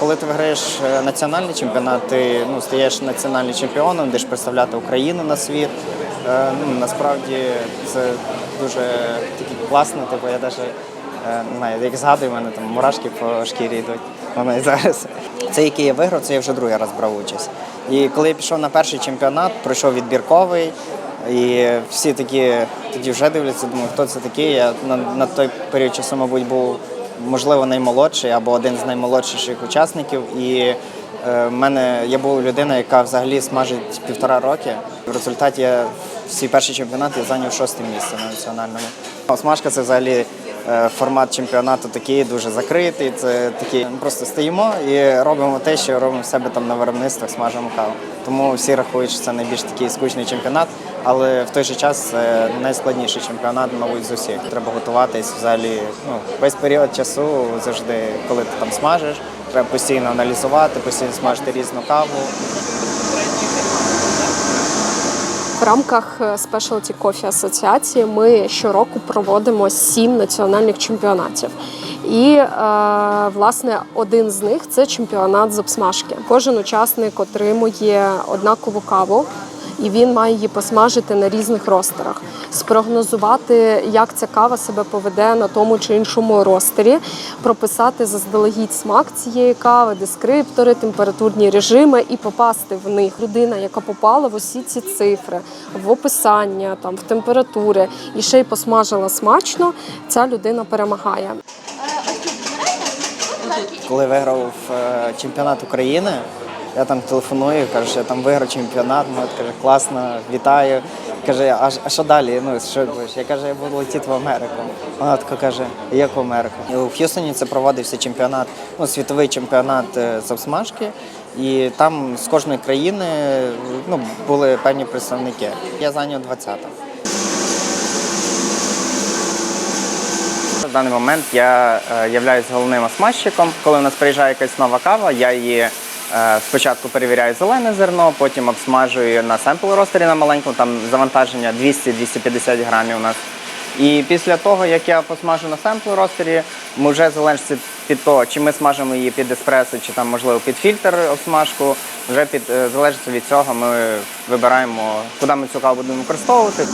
Коли ти виграєш е, національний чемпіонат, ти ну, стаєш національним чемпіоном, йдеш представляти Україну на світ. Е, Ну, насправді це дуже таки класно, типу я навіть не знаю, як згадую, в мене там мурашки по шкірі йдуть. Воно і зараз. Це який я виграв, це я вже другий раз брав участь. І коли я пішов на перший чемпіонат, пройшов відбірковий. І всі такі тоді вже дивляться, думаю, хто це такий. Я на, на той період часу, мабуть, був можливо наймолодший або один з наймолодших учасників. І е, в мене я був людина, яка взагалі смажить півтора роки. В результаті я свій перший чемпіонат я зайняв шосте місце на національному. Смажка це взагалі формат чемпіонату такий дуже закритий. Це такий ми просто стоїмо і робимо те, що робимо в себе там на виробництвах, смажимо каву. Тому всі рахують, що це найбільш такий скучний чемпіонат, але в той же час це найскладніший чемпіонат, мабуть, з усіх. Треба готуватись взагалі ну, весь період часу, завжди, коли ти там смажиш, треба постійно аналізувати, постійно смажити різну каву. В рамках е, Specialty Coffee Асоціації ми щороку проводимо сім національних чемпіонатів. І е, власне один з них це чемпіонат з обсмажки. Кожен учасник отримує однакову каву. І він має її посмажити на різних ростерах, спрогнозувати, як ця кава себе поведе на тому чи іншому ростері, прописати заздалегідь смак цієї кави, дескриптори, температурні режими і попасти в них. Людина, яка попала в усі ці цифри, в описання, там в температури і ще й посмажила смачно, ця людина перемагає. Коли виграв е, чемпіонат України, я там телефоную, кажу, що я там виграв чемпіонат. Вона каже, класно, вітаю. Каже, а, а що далі? Ну, що будеш? Я кажу, я буду летіти в Америку. Вона така каже, як в Америку? І у Х'юстоні це проводився чемпіонат, ну, світовий чемпіонат е, з обсмажки. І там з кожної країни ну, були певні представники. Я зайняв 20-те. В даний момент я е, являюсь головним осмажчиком. Коли у нас приїжджає якась нова кава, я її спочатку перевіряю зелене зерно, потім обсмажую на семпл ростері на маленькому, там завантаження 200-250 грамів у нас. І після того, як я посмажу на семпл ростері, ми вже залежить від того, чи ми смажимо її під еспресо, чи там можливо під фільтр обсмажку. Вже під е, залежить від цього, ми вибираємо, куди ми цю каву будемо використовувати.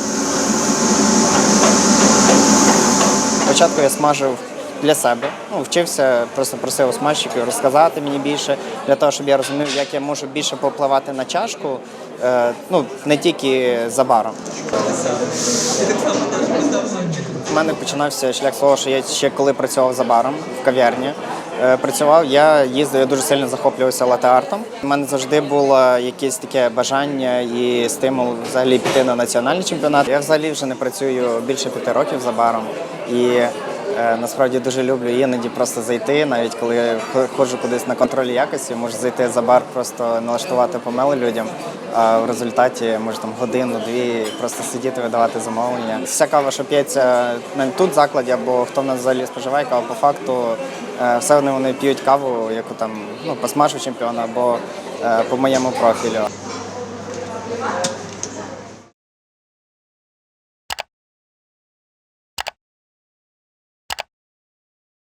Спочатку я смажив для себе, ну, вчився, просто просив у розказати мені більше, для того, щоб я розумів, як я можу більше попливати на чашку, е, ну, не тільки за баром. У мене починався шлях з того, що я ще коли працював за баром в кав'ярні. е, Працював, я їздив, я дуже сильно захоплювався лате-артом. У мене завжди було якесь таке бажання і стимул взагалі піти на національний чемпіонат. Я взагалі вже не працюю більше п'яти років за баром. І насправді дуже люблю іноді просто зайти, навіть коли я ходжу кудись на контролі якості, можу зайти за бар, просто налаштувати помели людям. А в результаті може там годину-дві просто сидіти, видавати замовлення. Вся кава, що п'ється навіть тут в закладі, або хто в нас взагалі споживає каву, по факту е, все вони, вони п'ють каву, яку там ну, посмажу чемпіона або е, по моєму профілю.